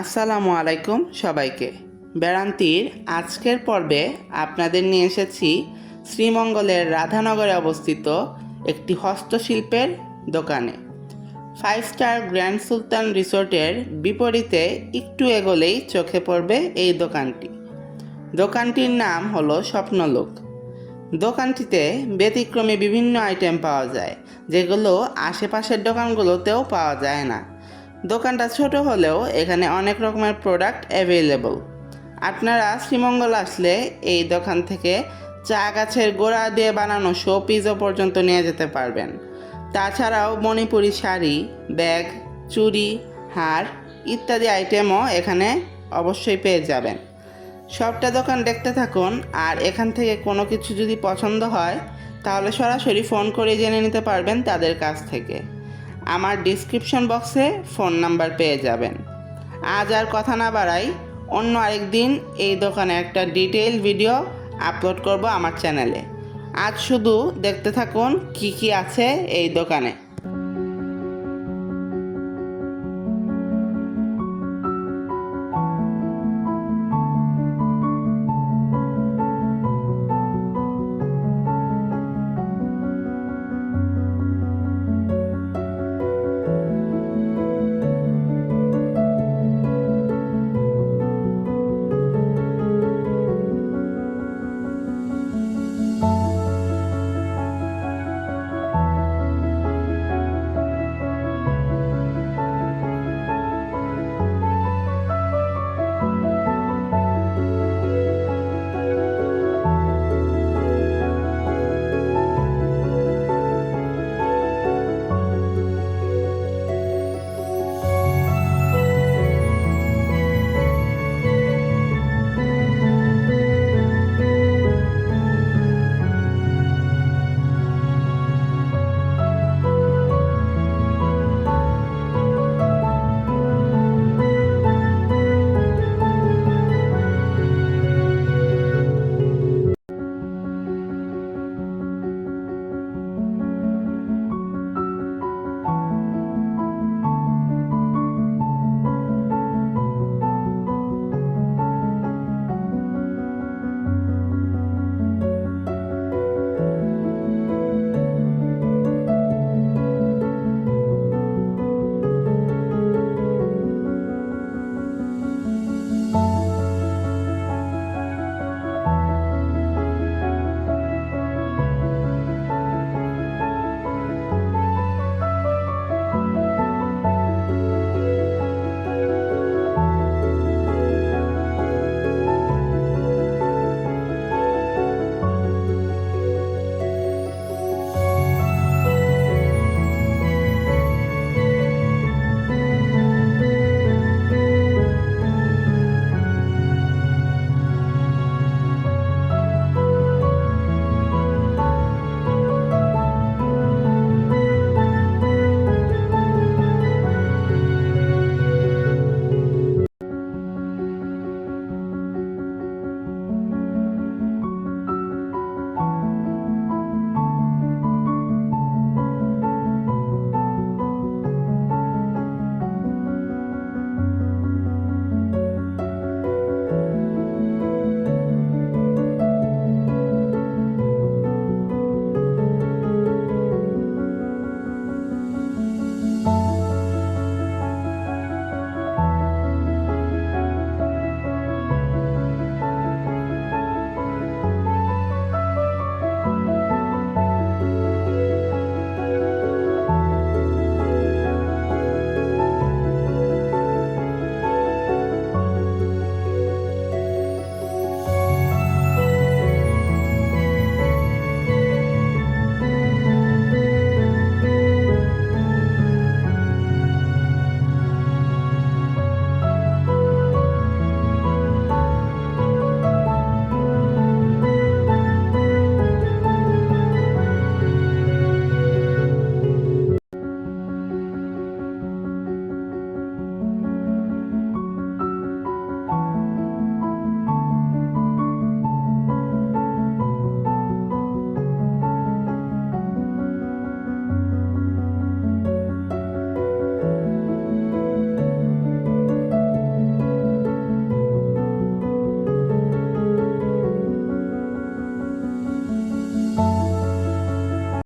আসসালামু আলাইকুম সবাইকে। বেড়ান্তির আজকের পর্বে আপনাদের নিয়ে এসেছি শ্রীমঙ্গলের রাধানগরে অবস্থিত একটি হস্তশিল্পের দোকানে। ফাইভ স্টার গ্র্যান্ড সুলতান রিসোর্টের বিপরীতে একটু এগোলেই চোখে পড়বে এই দোকানটি। দোকানটির নাম হলো স্বপ্নলোক। দোকানটিতে ব্যতিক্রমী বিভিন্ন আইটেম পাওয়া যায়, যেগুলো আশেপাশের দোকানগুলোতেও পাওয়া যায় না। দোকানটা ছোট হলেও এখানে অনেক রকমের প্রোডাক্ট অ্যাভেলেবল আপনারা শ্রীমঙ্গল আসলে এই দোকান থেকে চা গাছের গোড়া দিয়ে বানানো শো পিজও পর্যন্ত নিয়ে যেতে পারবেন। তাছাড়াও মণিপুরি শাড়ি, ব্যাগ, চুড়ি, হার ইত্যাদি আইটেমও এখানে অবশ্যই পেয়ে যাবেন। সবটা দোকান দেখতে থাকুন, আর এখান থেকে কোনো কিছু যদি পছন্দ হয়, তাহলে সরাসরি ফোন করে জেনে নিতে পারবেন তাদের কাছ থেকে। আমার ডিসক্রিপশন বক্সে ফোন নাম্বার পেয়ে যাবেন। আজ আর কথা না বাড়াই, অন্য আরেকদিন এই দোকানে একটা ডিটেইল ভিডিও আপলোড করব আমার চ্যানেলে আজ শুধু দেখতে থাকুন কি কি আছে এই দোকানে।